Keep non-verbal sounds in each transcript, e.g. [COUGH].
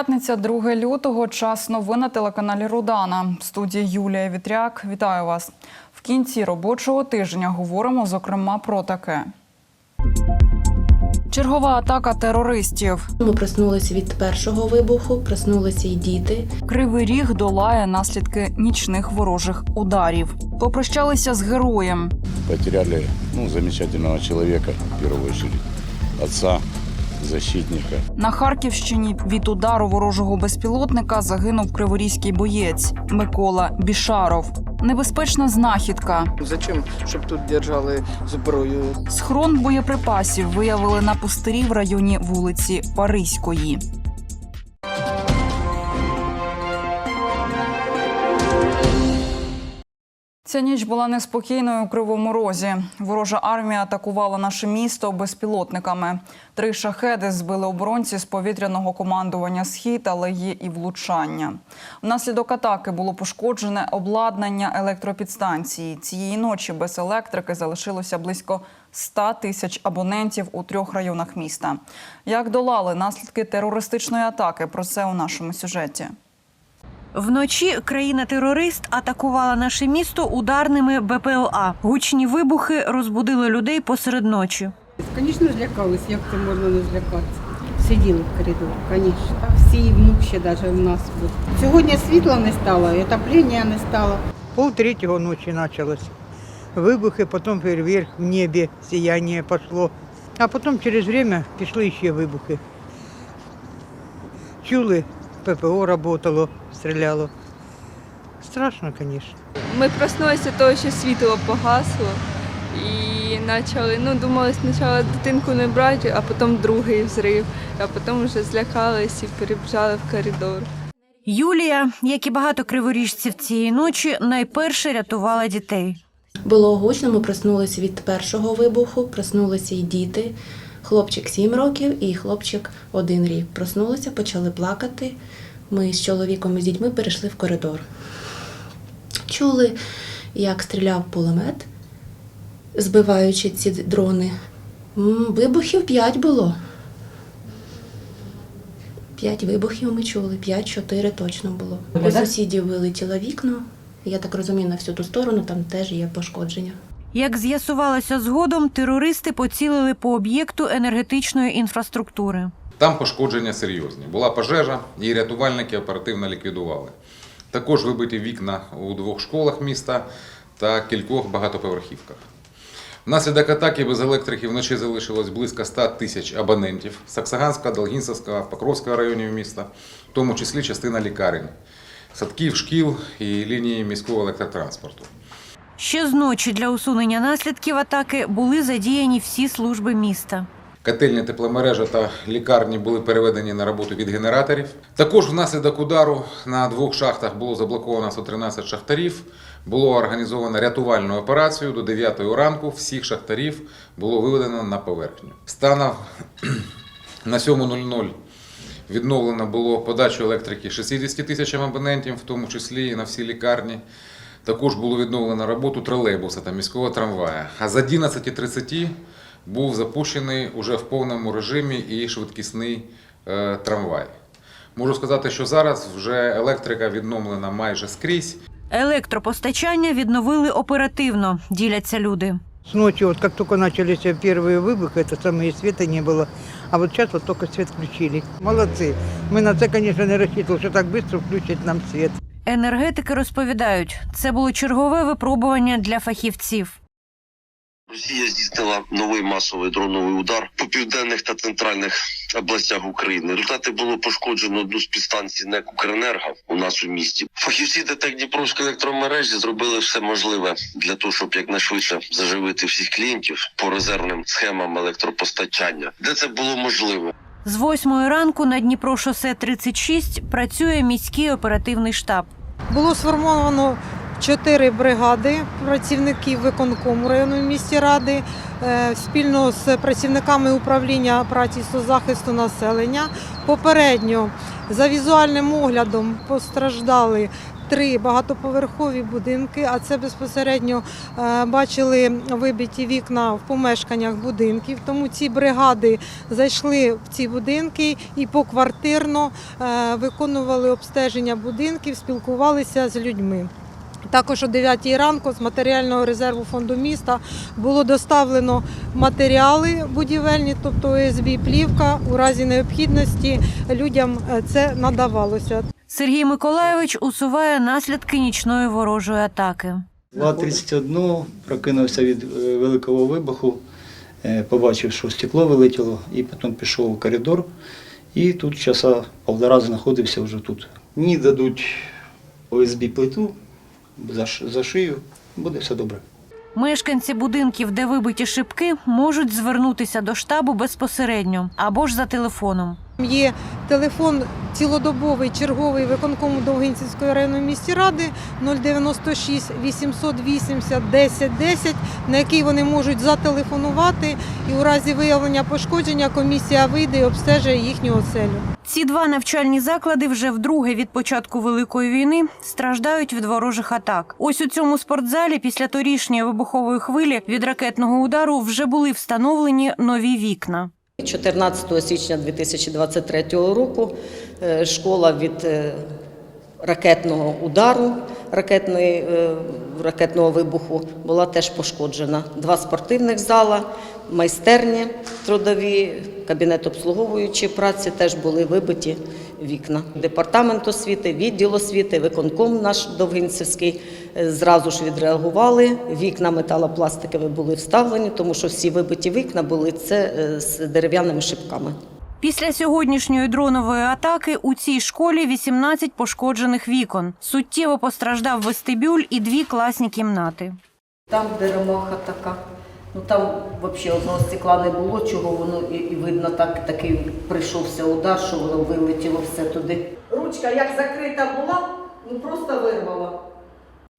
П'ятниця, 2 лютого. Час новин на телеканалі Рудана. В студії Юлія Вітряк. Вітаю вас. В кінці робочого тижня говоримо зокрема про таке. Чергова атака терористів. Ми проснулися від першого вибуху, проснулися і діти. Кривий ріг долає наслідки нічних ворожих ударів. Попрощалися з героєм. потеряли ну, замечательного человека, в первую очередь, отца, защитника. На Харківщині від удару ворожого безпілотника загинув криворізький боєць Микола Бішаров. Небезпечна знахідка. Зачем, щоб тут держали зброю? Схрон боєприпасів виявили на пустирі в районі вулиці Паризької. Ця ніч була неспокійною у Кривому Розі. Ворожа армія атакувала наше місто безпілотниками. Три шахеди збили оборонці з повітряного командування Схід, але є і влучання. Внаслідок атаки було пошкоджене обладнання електропідстанції. Цієї ночі без електрики залишилося близько 100 тисяч абонентів у трьох районах міста. Як долали наслідки терористичної атаки? Про це у нашому сюжеті. Вночі країна-терорист атакувала наше місто ударними БПЛА. Гучні вибухи розбудили людей посеред ночі. Звісно, злякались, як це можна не злякатися. Сиділи в коридорі, звісно. Всі внук ще навіть в нас був. Сьогодні світла не стало, і отоплення не стало. Пол третьего ночи началось. Выбухи, потом фейерверк в небе, сияние пошло. А потом через время пішли еще вибухи. Чули, ППО работало, стріляло. Страшно, конечно. Ми проснулися того, що світло погасло. І почали, ну, думали спочатку дитинку не брати, а потім другий взрив, а потім вже злякались і перебіжали в коридор. Юлія, як і багато криворіжців цієї ночі, найперше рятувала дітей. Було гучно, ми проснулися від першого вибуху, проснулися і діти. Хлопчик 7 років і хлопчик 1 рік. Проснулися, почали плакати. Ми з чоловіком і з дітьми перейшли в коридор. Чули, як стріляв пулемет, збиваючи ці дрони. Вибухів 5 було. П'ять вибухів ми чули, п'ять-чотири точно було. У сусідів вилетіло вікно. Я так розумію, на всю ту сторону там теж є пошкодження. Як з'ясувалося згодом, терористи поцілили по об'єкту енергетичної інфраструктури. Там пошкодження серйозні. Була пожежа, її рятувальники оперативно ліквідували. Також вибиті вікна у двох школах міста та кількох багатоповерхівках. Внаслідок атаки без електрики вночі залишилось близько 100 тисяч абонентів Саксаганська, Долгінцевська, Покровського районів міста, в тому числі частина лікарень, садків, шкіл і лінії міського електротранспорту. Ще з ночі для усунення наслідків атаки були задіяні всі служби міста. Котельні тепломережа та лікарні були переведені на роботу від генераторів. Також внаслідок удару на двох шахтах було заблоковано 113 шахтарів. Було організовано рятувальну операцію. До 9 ранку всіх шахтарів було виведено на поверхню. Станом [CLEARS THROAT] на 7.00 відновлено було подачу електрики 60 тисячам абонентів, в тому числі і на всі лікарні. Також було відновлено роботу тролейбуса та міського трамвая. А з 11.30 був запущений уже в повному режимі і швидкісний е, трамвай. Можу сказати, що зараз вже електрика відновлена майже скрізь. Електропостачання відновили оперативно, діляться люди. С ночи, вот как только начались первые выбухи, это самое света не было. А вот сейчас вот только свет включили. Молодцы. Мы на це, конечно, не рассчитывали, что так быстро включат нам свет. Енергетики розповідають, це було чергове випробування для фахівців. Росія здійснила новий масовий дроновий удар по південних та центральних областях України. В результаті було пошкоджено одну з підстанцій НЕК «Укренерго» у нас у місті. Фахівці ДТЕК Дніпровської електромережі зробили все можливе для того, щоб якнайшвидше заживити всіх клієнтів по резервним схемам електропостачання, де це було можливо. З восьмої ранку на Дніпро шосе 36 працює міський оперативний штаб. Було сформовано чотири бригади працівників виконкому районної місті ради е, спільно з працівниками управління праці соцзахисту населення. Попередньо за візуальним оглядом постраждали три багатоповерхові будинки, а це безпосередньо е, бачили вибиті вікна в помешканнях будинків. Тому ці бригади зайшли в ці будинки і поквартирно е, виконували обстеження будинків, спілкувалися з людьми. Також о 9 ранку з матеріального резерву фонду міста було доставлено матеріали будівельні, тобто ОСБ, плівка. У разі необхідності людям е, це надавалося. Сергій Миколайович усуває наслідки нічної ворожої атаки. 2.31 прокинувся від е, великого вибуху, е, побачив, що стекло вилетіло, і потім пішов у коридор. І тут часа півтора знаходився вже тут. Мені дадуть ОСБ плиту за шию, буде все добре. Мешканці будинків, де вибиті шибки, можуть звернутися до штабу безпосередньо або ж за телефоном. Є телефон цілодобовий черговий виконкому Довгинцівської районної місті ради 096 880 10 10, на який вони можуть зателефонувати. І у разі виявлення пошкодження комісія вийде і обстежує їхню оселю. Ці два навчальні заклади вже вдруге від початку великої війни страждають від ворожих атак. Ось у цьому спортзалі після торішньої вибухової хвилі від ракетного удару вже були встановлені нові вікна. 14 січня 2023 року е, школа від е, ракетного удару, ракетної, е, ракетного вибуху була теж пошкоджена. Два спортивних зала, майстерні трудові, кабінет обслуговуючої праці теж були вибиті вікна. Департамент освіти, відділ освіти, виконком наш Довгинцівський е, зразу ж відреагували. Вікна металопластикові були вставлені, тому що всі вибиті вікна були це е, з дерев'яними шибками. Після сьогоднішньої дронової атаки у цій школі 18 пошкоджених вікон. Суттєво постраждав вестибюль і дві класні кімнати. Там, де ромаха така, ну там взагалі одного стекла не було, чого воно і, і видно, так такий прийшовся удар, що воно вилетіло все туди. Ручка як закрита була, ну просто вирвала.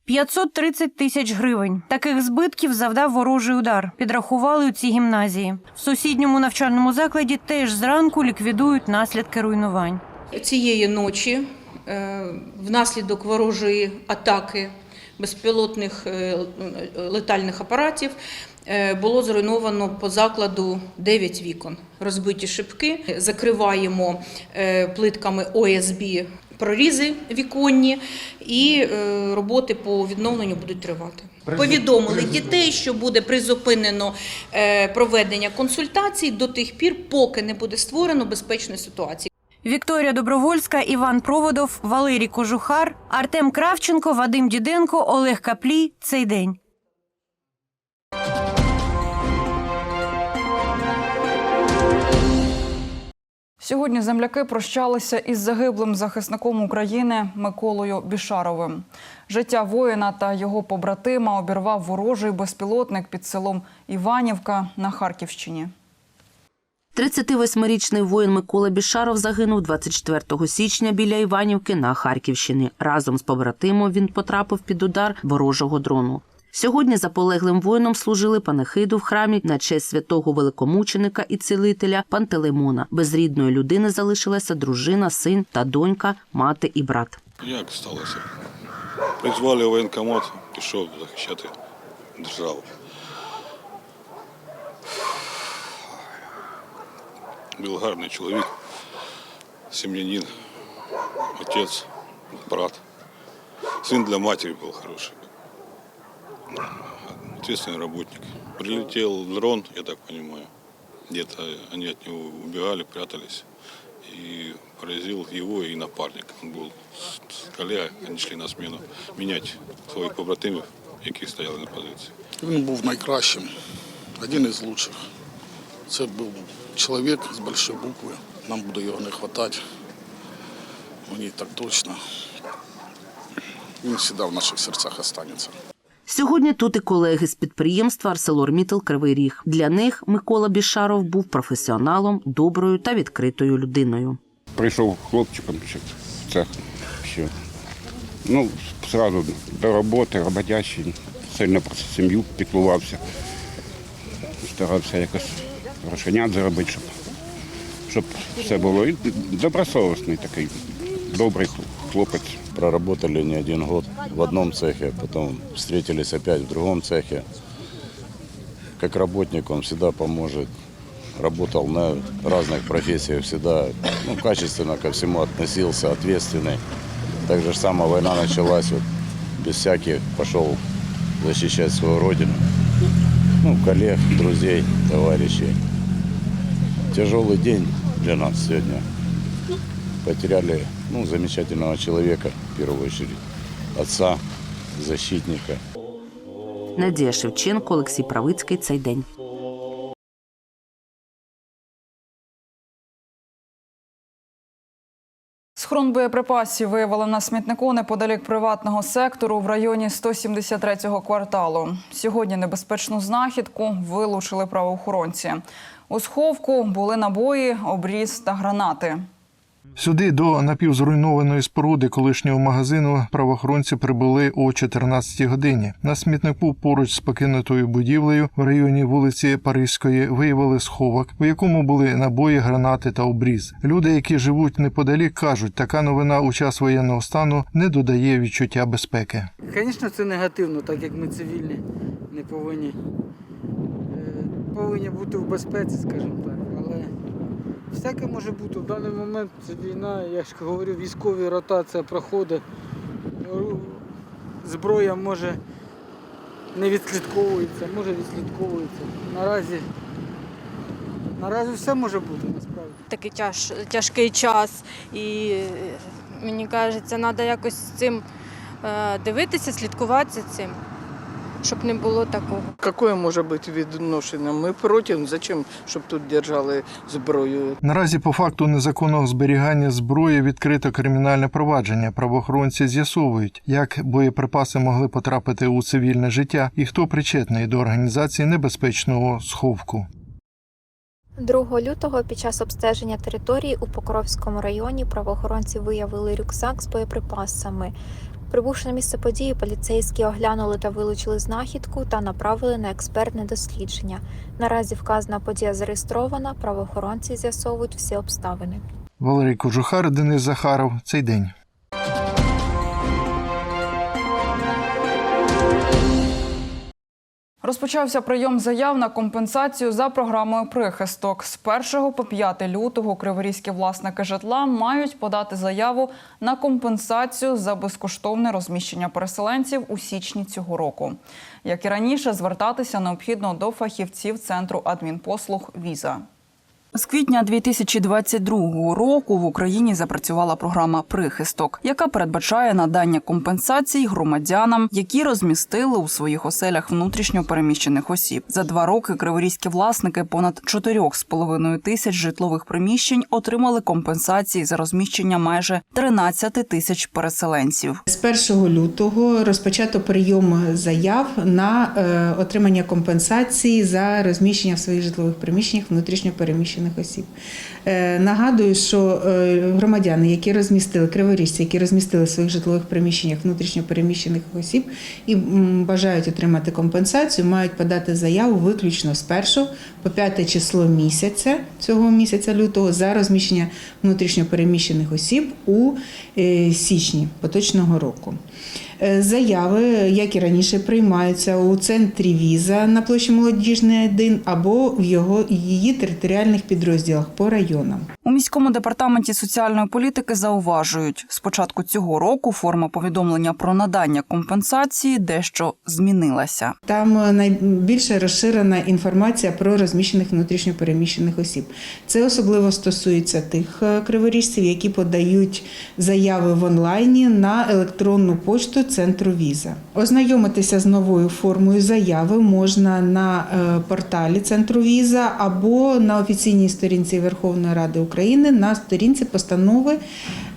530 тисяч гривень. Таких збитків завдав ворожий удар. Підрахували у цій гімназії. В сусідньому навчальному закладі теж зранку ліквідують наслідки руйнувань. Цієї ночі е, внаслідок ворожої атаки безпілотних е, летальних апаратів було зруйновано по закладу 9 вікон. Розбиті шибки, закриваємо е, плитками ОСБ прорізи віконні, і е, роботи по відновленню будуть тривати. Повідомили дітей, що буде призупинено е, проведення консультацій до тих пір, поки не буде створено безпечної ситуації. Вікторія Добровольська, Іван Проводов, Валерій Кожухар, Артем Кравченко, Вадим Діденко, Олег Каплій. Цей день. Сьогодні земляки прощалися із загиблим захисником України Миколою Бішаровим. Життя воїна та його побратима обірвав ворожий безпілотник під селом Іванівка на Харківщині. 38-річний воїн Микола Бішаров загинув 24 січня біля Іванівки на Харківщині. Разом з побратимом він потрапив під удар ворожого дрону. Сьогодні за полеглим воїном служили панихиду в храмі на честь святого великомученика і цілителя Пантелеймона. Без рідної людини залишилася дружина, син та донька, мати і брат. Як сталося? Призвали воєнкомат, пішов захищати державу. Був гарний чоловік, сім'янин, отець, брат. Сын для матери был хороший. Ответственный работник. Прилетел дрон, я так понимаю. Где-то они от него убегали, прятались. И поразил его и напарника. Он был с коллега, они шли на смену менять своїх побратимів, які стояли на позиції. Він був найкращим, один із лучших. Це був чоловік з великої букви. Нам буде його не вистачати. Мені так точно. Він завжди в наших серцях останеться. Сьогодні тут і колеги з підприємства «Арселормітл Кривий Ріг. Для них Микола Бішаров був професіоналом, доброю та відкритою людиною. Прийшов хлопчиком в цех. Все. Ну, сразу до роботи, роботящий, сильно про сім'ю піклувався. Старався якось грошенят заробити, щоб, щоб все було. І добросовісний такий, добрий хлопець. проработали не один год в одном цехе, потом встретились опять в другом цехе. Как работник он всегда поможет. Работал на разных профессиях, всегда ну, качественно ко всему относился, ответственный. Так же самое война началась, вот, без всяких пошел защищать свою родину. Ну, коллег, друзей, товарищей. Тяжелый день для нас сегодня. Потеряли ну, замечательного человека, в первую очередь, отца, защитника. Надія Шевченко, Олексій Правицький. Цей день. Схрон боєприпасів виявили на смітнику неподалік приватного сектору в районі 173-го кварталу. Сьогодні небезпечну знахідку вилучили правоохоронці. У сховку були набої, обріз та гранати. Сюди до напівзруйнованої споруди колишнього магазину правоохоронці прибули о 14 годині. На смітнику поруч з покинутою будівлею в районі вулиці Паризької виявили сховок, у якому були набої, гранати та обріз. Люди, які живуть неподалік, кажуть, така новина у час воєнного стану не додає відчуття безпеки. Звісно, це негативно, так як ми цивільні не повинні. е, Повинні бути в безпеці, скажімо так. Але всяке може бути. В даний момент це війна, я ж говорю, військові ротація проходить. Зброя може не відслідковується, може відслідковується. Наразі, наразі все може бути насправді. такий тяж, тяжкий час, і мені кажеться, треба якось з цим е, дивитися, слідкувати цим, щоб не було такого. Какое може бути відношення? Ми проти, зачем, щоб тут держали зброю? Наразі по факту незаконного зберігання зброї відкрито кримінальне провадження. Правоохоронці з'ясовують, як боєприпаси могли потрапити у цивільне життя і хто причетний до організації небезпечного сховку. 2 лютого під час обстеження території у Покровському районі правоохоронці виявили рюкзак з боєприпасами. Прибувши на місце події, поліцейські оглянули та вилучили знахідку та направили на експертне дослідження. Наразі вказана подія зареєстрована. Правоохоронці з'ясовують всі обставини. Валерій Кожухар, Денис Захаров. Цей день. Розпочався прийом заяв на компенсацію за програмою прихисток. З 1 по 5 лютого криворізькі власники житла мають подати заяву на компенсацію за безкоштовне розміщення переселенців у січні цього року. Як і раніше, звертатися необхідно до фахівців центру адмінпослуг Віза. З квітня 2022 року в Україні запрацювала програма Прихисток, яка передбачає надання компенсацій громадянам, які розмістили у своїх оселях внутрішньо переміщених осіб. За два роки криворізькі власники понад 4,5 тисяч житлових приміщень отримали компенсації за розміщення майже 13 тисяч переселенців. З 1 лютого розпочато прийом заяв на е, отримання компенсації за розміщення в своїх житлових приміщеннях внутрішньо переміщених осіб. Е, Нагадую, що е, громадяни, які розмістили криворіжці, які розмістили в своїх житлових приміщеннях внутрішньо переміщених осіб і бажають отримати компенсацію, мають подати заяву виключно з 1 по 5 число місяця цього місяця лютого за розміщення внутрішньо переміщених осіб у е, січні поточного року. Е, Заяви, як і раніше, приймаються у центрі віза на площі Молодіжний 1 або в його її територіальних підрозділах по районам. У міському департаменті соціальної політики зауважують, з початку цього року форма повідомлення про надання компенсації дещо змінилася. Там е, найбільше розширена інформація про розміщених внутрішньо переміщених осіб. Це особливо стосується тих е, криворіжців, які подають заяви в онлайні на електронну почту центру віза. Ознайомитися з новою формою заяви можна на е, порталі центру віза або на офіційній сторінці Верховної Ради України на сторінці постанови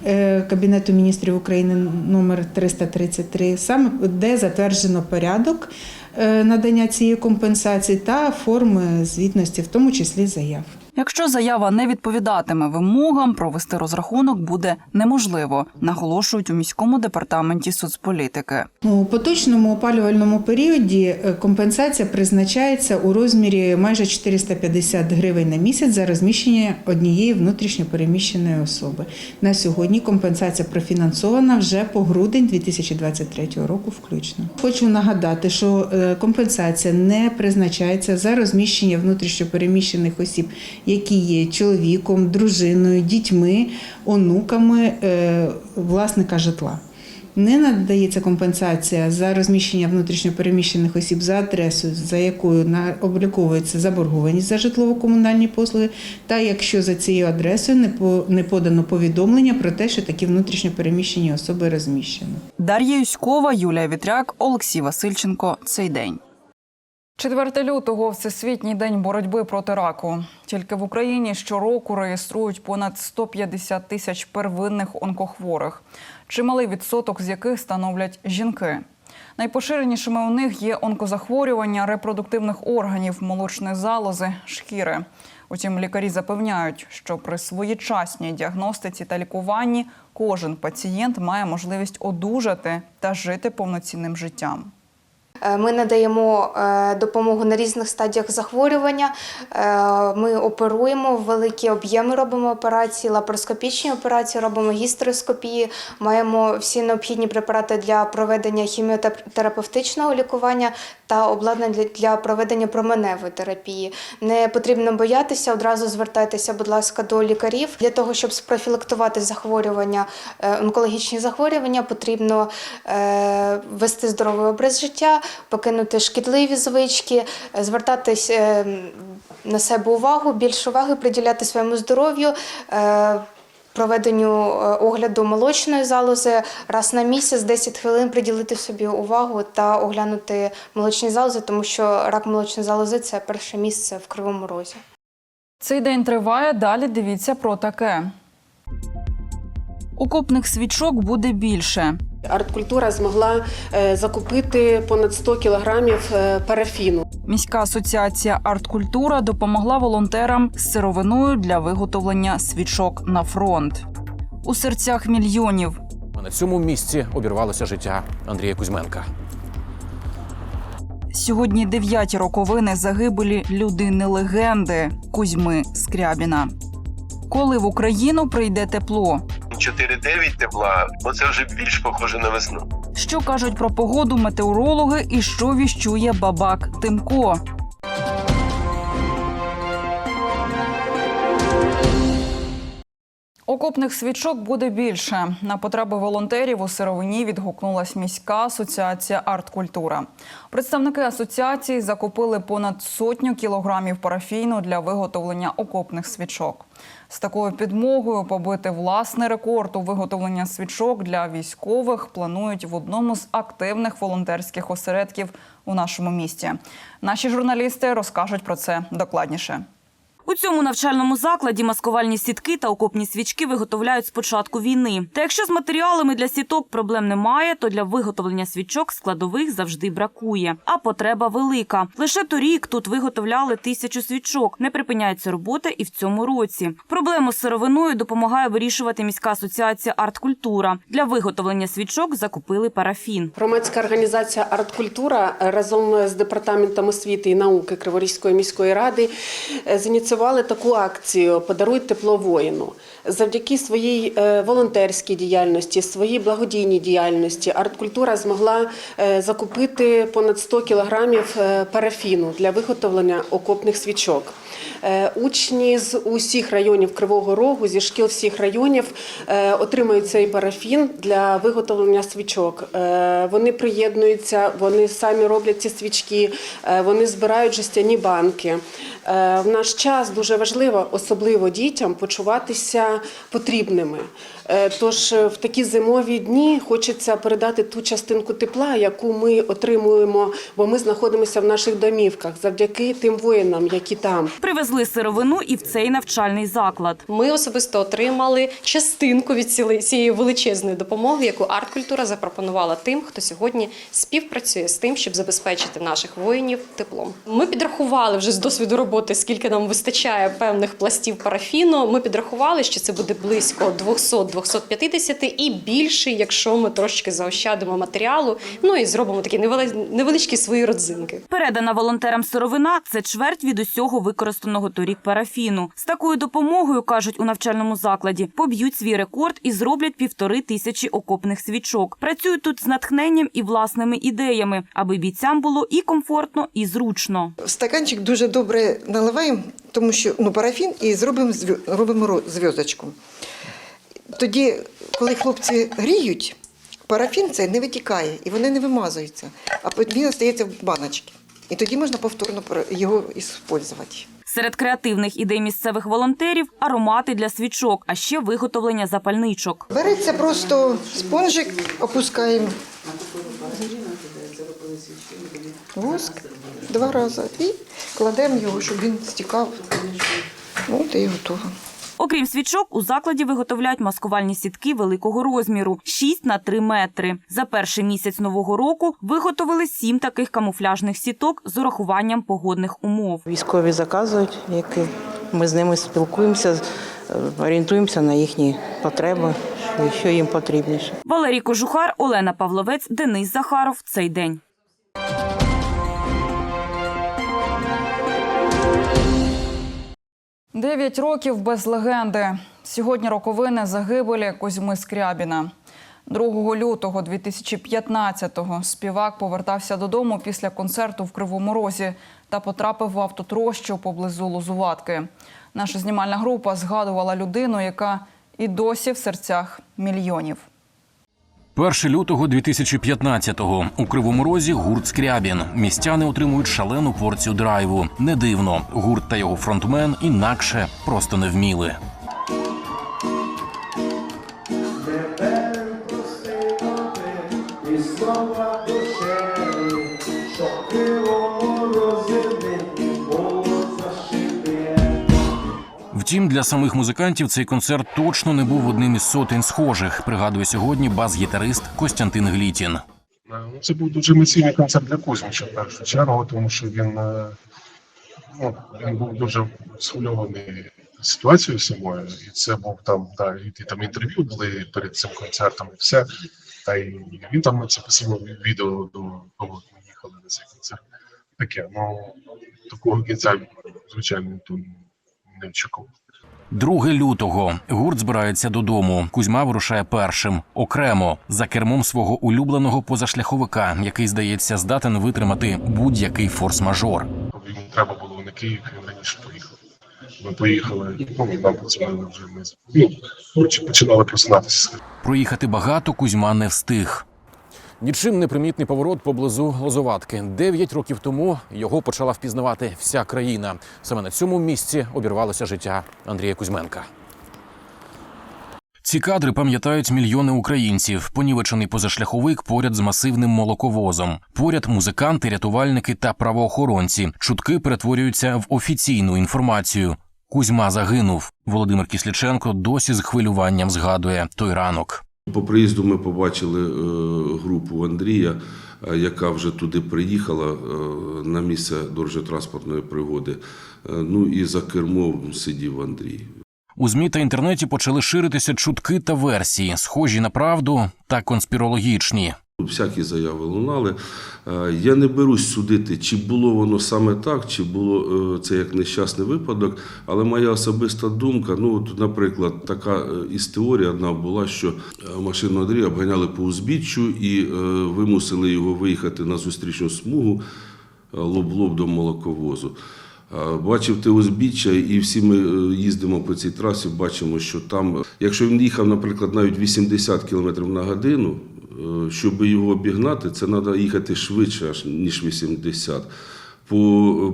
е, Кабінету міністрів України номер 333, саме де затверджено порядок е, надання цієї компенсації та форми звітності, в тому числі заяв. Якщо заява не відповідатиме вимогам, провести розрахунок буде неможливо, наголошують у міському департаменті соцполітики. У поточному опалювальному періоді е, компенсація призначається у розмірі майже 450 гривень на місяць за розміщення однієї внутрішньопереміщеної особи. На сьогодні компенсація профінансована вже по грудень 2023 року включно. Хочу нагадати, що е, компенсація не призначається за розміщення внутрішньопереміщених осіб, які є чоловіком, дружиною, дітьми, онуками е, власника житла. Не надається компенсація за розміщення внутрішньопереміщених осіб за адресою, за якою обліковується заборгованість за житлово-комунальні послуги, та якщо за цією адресою не подано повідомлення про те, що такі внутрішньопереміщені особи розміщені. Дар'я Юськова, Юлія Вітряк, Олексій Васильченко. Цей день. 4 лютого всесвітній день боротьби проти раку. Тільки в Україні щороку реєструють понад 150 тисяч первинних онкохворих, чималий відсоток з яких становлять жінки. Найпоширенішими у них є онкозахворювання репродуктивних органів, молочної залози, шкіри. Утім, лікарі запевняють, що при своєчасній діагностиці та лікуванні кожен пацієнт має можливість одужати та жити повноцінним життям. Е, Ми надаємо е, допомогу на різних стадіях захворювання. Е, Ми оперуємо великі об'єми, робимо операції, лапароскопічні операції, робимо гістероскопії, маємо всі необхідні препарати для проведення хіміотерапевтичного лікування та обладнання для- проведення променевої терапії. Не потрібно боятися, одразу звертайтеся, будь ласка, до лікарів. Для того, щоб спрофілактувати захворювання, онкологічні захворювання, потрібно вести здоровий образ життя, покинути шкідливі звички, звертатись е, на себе увагу, більше уваги приділяти своєму здоров'ю. е, Проведенню е, огляду молочної залози раз на місяць, 10 хвилин приділити собі увагу та оглянути молочні залози, тому що рак молочної залози це перше місце в кривому розі. Цей день триває. Далі дивіться про таке. Окопних свічок буде більше. Арткультура змогла е, закупити понад 100 кілограмів е, парафіну. Міська асоціація Арткультура допомогла волонтерам з сировиною для виготовлення свічок на фронт. У серцях мільйонів На цьому місці обірвалося життя Андрія Кузьменка. Сьогодні дев'яті роковини загибелі людини легенди Кузьми Скрябіна. Коли в Україну прийде тепло, 4-9 тепла, оце вже більш похоже на весну. що кажуть про погоду метеорологи і що віщує бабак Тимко. Окопних свічок буде більше. На потреби волонтерів у сировині відгукнулась міська асоціація арткультура. Представники асоціації закупили понад сотню кілограмів парафіну для виготовлення окопних свічок. З такою підмогою побити власний рекорд у виготовлення свічок для військових планують в одному з активних волонтерських осередків у нашому місті. Наші журналісти розкажуть про це докладніше. У цьому навчальному закладі маскувальні сітки та окопні свічки виготовляють з початку війни. Та якщо з матеріалами для сіток проблем немає, то для виготовлення свічок складових завжди бракує. А потреба велика. Лише торік тут виготовляли тисячу свічок. Не припиняється робота і в цьому році. Проблему з сировиною допомагає вирішувати міська асоціація арткультура. Для виготовлення свічок закупили парафін. Громадська організація Арткультура разом з департаментом освіти і науки Криворізької міської ради е, зініціювали таку акцію Подаруй тепло воїну. Завдяки своїй е, волонтерській діяльності, своїй благодійній діяльності арткультура змогла е, закупити понад 100 кілограмів е, парафіну для виготовлення окопних свічок. Е, Учні з усіх районів Кривого Рогу, зі шкіл всіх районів е, отримують цей парафін для виготовлення свічок. Е, Вони приєднуються, вони самі роблять ці свічки, вони збирають жестяні банки. В наш час дуже важливо, особливо дітям, почуватися потрібними. Е, Тож е, в такі зимові дні хочеться передати ту частинку тепла, яку ми отримуємо, бо ми знаходимося в наших домівках завдяки тим воїнам, які там. Привезли сировину і в цей навчальний заклад. Ми особисто отримали частинку від ціли- цієї величезної допомоги, яку арт-культура запропонувала тим, хто сьогодні співпрацює з тим, щоб забезпечити наших воїнів теплом. Ми підрахували вже з досвіду роботи, скільки нам вистачає певних пластів парафіну. Ми підрахували, що це буде близько 200-250 і більше, якщо ми трошечки заощадимо матеріалу. Ну і зробимо такі невели- невеличкі свої родзинки. Передана волонтерам сировина це чверть від усього використаного торік парафіну. З такою допомогою кажуть у навчальному закладі, поб'ють свій рекорд і зроблять півтори тисячі окопних свічок. Працюють тут з натхненням і власними ідеями, аби бійцям було і комфортно, і зручно. Стаканчик дуже добре наливаємо, тому що ну, парафін і зробимо робимо зв'язочку. Тоді, коли хлопці гріють, парафін цей не витікає і вони не вимазуються, а він остається в баночці. І тоді можна повторно його використовувати. Серед креативних ідей місцевих волонтерів аромати для свічок, а ще виготовлення запальничок. Береться просто спонжик, опускаємо воск два рази і кладемо його, щоб він стікав. От і готово. Окрім свічок, у закладі виготовляють маскувальні сітки великого розміру 6 на 3 метри. За перший місяць нового року виготовили сім таких камуфляжних сіток з урахуванням погодних умов. Військові заказують, які ми з ними спілкуємося, е, орієнтуємося на їхні потреби, що їм потрібніше. Валерій Кожухар, Олена Павловець, Денис Захаров. Цей день. Дев'ять років без легенди. Сьогодні роковини загибелі Кузьми Скрябіна. 2 лютого 2015-го співак повертався додому після концерту в Кривому Розі та потрапив в автотрощу поблизу Лозуватки. Наша знімальна група згадувала людину, яка і досі в серцях мільйонів. 1 лютого 2015-го у Кривому Розі гурт Скрябін. Містяни отримують шалену порцію драйву. Не дивно, гурт та його фронтмен інакше просто не вміли. Що Втім, для самих музикантів цей концерт точно не був одним із сотень схожих. Пригадує сьогодні бас-гітарист Костянтин Глітін. Це був дуже емоційний концерт для Кузьмича в першу чергу, тому що він, е, ну, він був дуже схвильований ситуацією самою. І це був там, та, і, там інтерв'ю були перед цим концертом, і все. Та й він там це писав відео до того, як ми їхали на цей концерт. Таке, ну такого кінця, звичайно, не очікував. 2 лютого гурт збирається додому. Кузьма вирушає першим окремо за кермом свого улюбленого позашляховика, який здається здатен витримати будь-який форс-мажор. Йому треба було на Київ, він раніше поїхав. Ми поїхали, ну, і нам подзвонили вже ми ну, починали просинатися. Проїхати багато Кузьма не встиг. Нічим не примітний поворот поблизу Лозоватки. Дев'ять років тому його почала впізнавати вся країна. Саме на цьому місці обірвалося життя Андрія Кузьменка. Ці кадри пам'ятають мільйони українців. Понівечений позашляховик поряд з масивним молоковозом. Поряд музиканти, рятувальники та правоохоронці. Чутки перетворюються в офіційну інформацію. Кузьма загинув. Володимир Кисліченко досі з хвилюванням згадує той ранок. По приїзду ми побачили е, групу Андрія, е, яка вже туди приїхала е, на місце дорожньо-транспортної пригоди. Ну і за кермом сидів Андрій. У змі та інтернеті почали ширитися чутки та версії, схожі на правду та конспірологічні. Всякі заяви лунали. Е, Я не берусь судити, чи було воно саме так, чи було е, це як нещасний випадок. Але моя особиста думка, ну от, наприклад, така е, із теорії одна була, що машину Андрія обганяли по узбіччю і вимусили його виїхати на зустрічну смугу лоб-лоб до молоковозу. Бачив те узбіччя, і всі ми їздимо по цій трасі, бачимо, що там, якщо він їхав, наприклад, навіть 80 км на годину, щоб його обігнати, це треба їхати швидше, ніж 80. По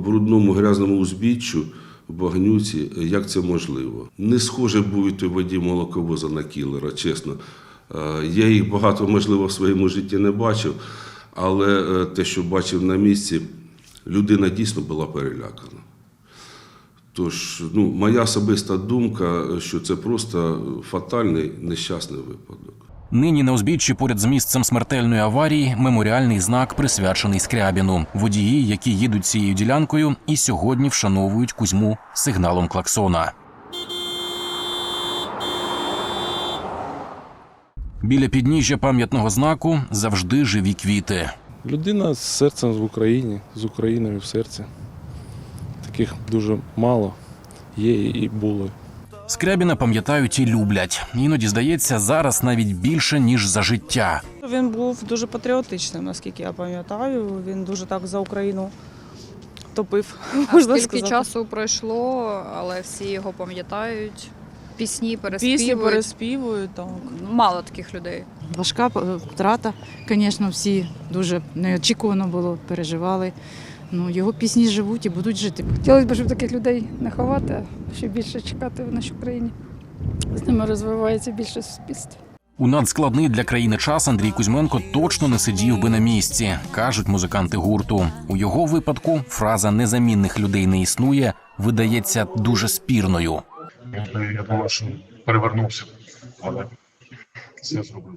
брудному грязному узбіччю багнюці, як це можливо. Не схоже був той водій молоковоза на кілера, чесно. Е, Я їх багато, можливо, в своєму житті не бачив, але е, те, що бачив на місці, людина дійсно була перелякана. Тож, ну, моя особиста думка, що це просто фатальний нещасний випадок. Нині на узбіччі поряд з місцем смертельної аварії меморіальний знак присвячений Скрябіну. Водії, які їдуть цією ділянкою, і сьогодні вшановують Кузьму сигналом клаксона. Біля підніжжя пам'ятного знаку завжди живі квіти. Людина з серцем в Україні, з Україною в серці. Таких дуже мало є і було. Скрябіна пам'ятають і люблять. Іноді здається, зараз навіть більше ніж за життя. Він був дуже патріотичним, наскільки я пам'ятаю. Він дуже так за Україну топив. [LAUGHS] Можна скільки сказати. часу пройшло, але всі його пам'ятають. Пісні переспівують. Пісні переспівують. Так. Мало таких людей. Важка е, втрата, звісно, всі дуже неочікувано було, переживали. Ну, його пісні живуть і будуть жити. Хотілося б, щоб таких людей не ховати, а ще більше чекати в нашій країні. З ними розвивається більше суспільство. У надскладний для країни час Андрій Кузьменко точно не сидів би на місці, кажуть музиканти гурту. У його випадку фраза незамінних людей не існує видається дуже спірною. Я думаю, що перевернувся, але все зробив.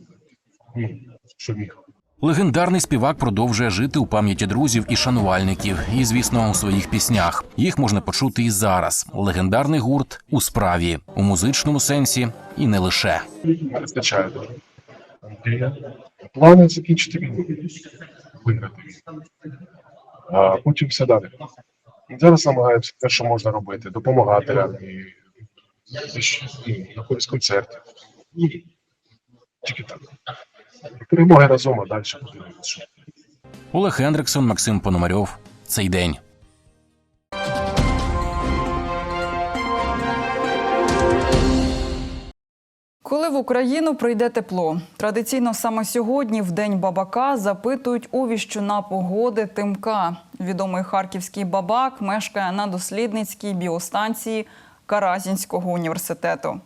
Що міг. Легендарний співак продовжує жити у пам'яті друзів і шанувальників, і, звісно, у своїх піснях. Їх можна почути і зараз. Легендарний гурт у справі, у музичному сенсі і не лише. Не вистачає. Плани закінчити виграти. А потім все далі. Зараз намагаємося те, що можна робити, допомагати армії, на концертів. Тільки так. Перемоги разом, а далі подивимося. Олег Хендриксон, Максим Пономарьов. Цей день. Коли в Україну прийде тепло, традиційно саме сьогодні, в день бабака, запитують у віщуна погоди Тимка. Відомий харківський бабак мешкає на дослідницькій біостанції Каразінського університету.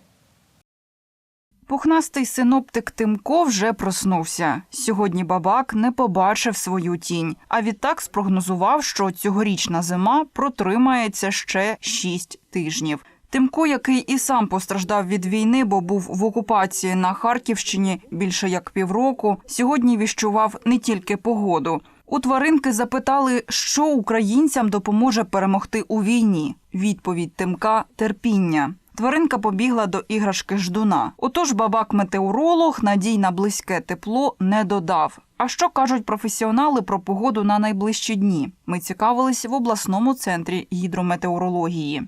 Пухнастий синоптик Тимко вже проснувся. Сьогодні бабак не побачив свою тінь, а відтак спрогнозував, що цьогорічна зима протримається ще шість тижнів. Тимко, який і сам постраждав від війни, бо був в окупації на Харківщині більше як півроку, сьогодні віщував не тільки погоду. У тваринки запитали, що українцям допоможе перемогти у війні. Відповідь Тимка терпіння. Тваринка побігла до іграшки ждуна. Отож, бабак-метеоролог надій на близьке тепло не додав. А що кажуть професіонали про погоду на найближчі дні? Ми цікавились в обласному центрі гідрометеорології.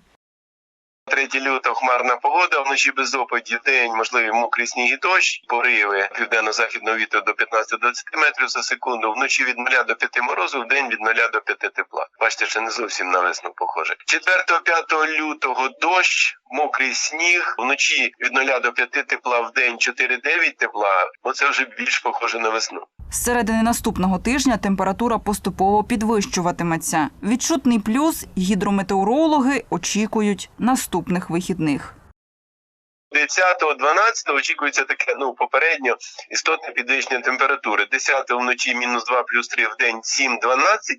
3 лютого хмарна погода, вночі без опадів, день можливі мокрий сніг і дощ, пориви південно-західного вітру до 15-20 метрів за секунду, вночі від 0 до 5 морозу, в день від 0 до 5 тепла. Бачите, ще не зовсім на весну похоже. 4-5 лютого дощ, мокрий сніг, вночі від 0 до 5 тепла, в день 4-9 тепла. Оце вже більш похоже на весну. З середини наступного тижня температура поступово підвищуватиметься. Відчутний плюс гідрометеорологи очікують наступних вихідних. 10-12 очікується таке, ну, попередньо істотне підвищення температури. 10 вночі мінус 2 плюс 3 в день 7-12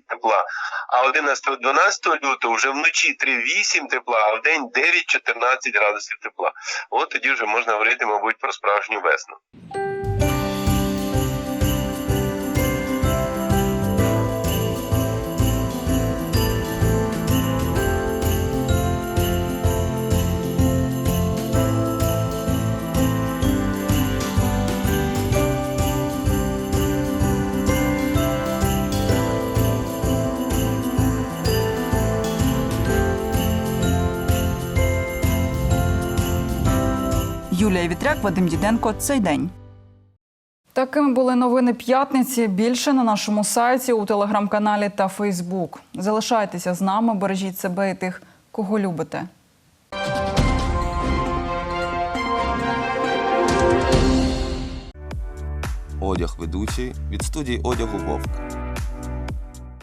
тепла, а 11-12 лютого вже вночі 3-8 тепла, а в день 9-14 градусів тепла. От тоді вже можна говорити, мабуть, про справжню весну. Юлія Вітряк, Вадим Діденко. Цей день. Такими були новини п'ятниці. Більше на нашому сайті, у телеграм-каналі та Фейсбук. Залишайтеся з нами, бережіть себе і тих, кого любите. Одяг ведучий від студії одягу Вовк.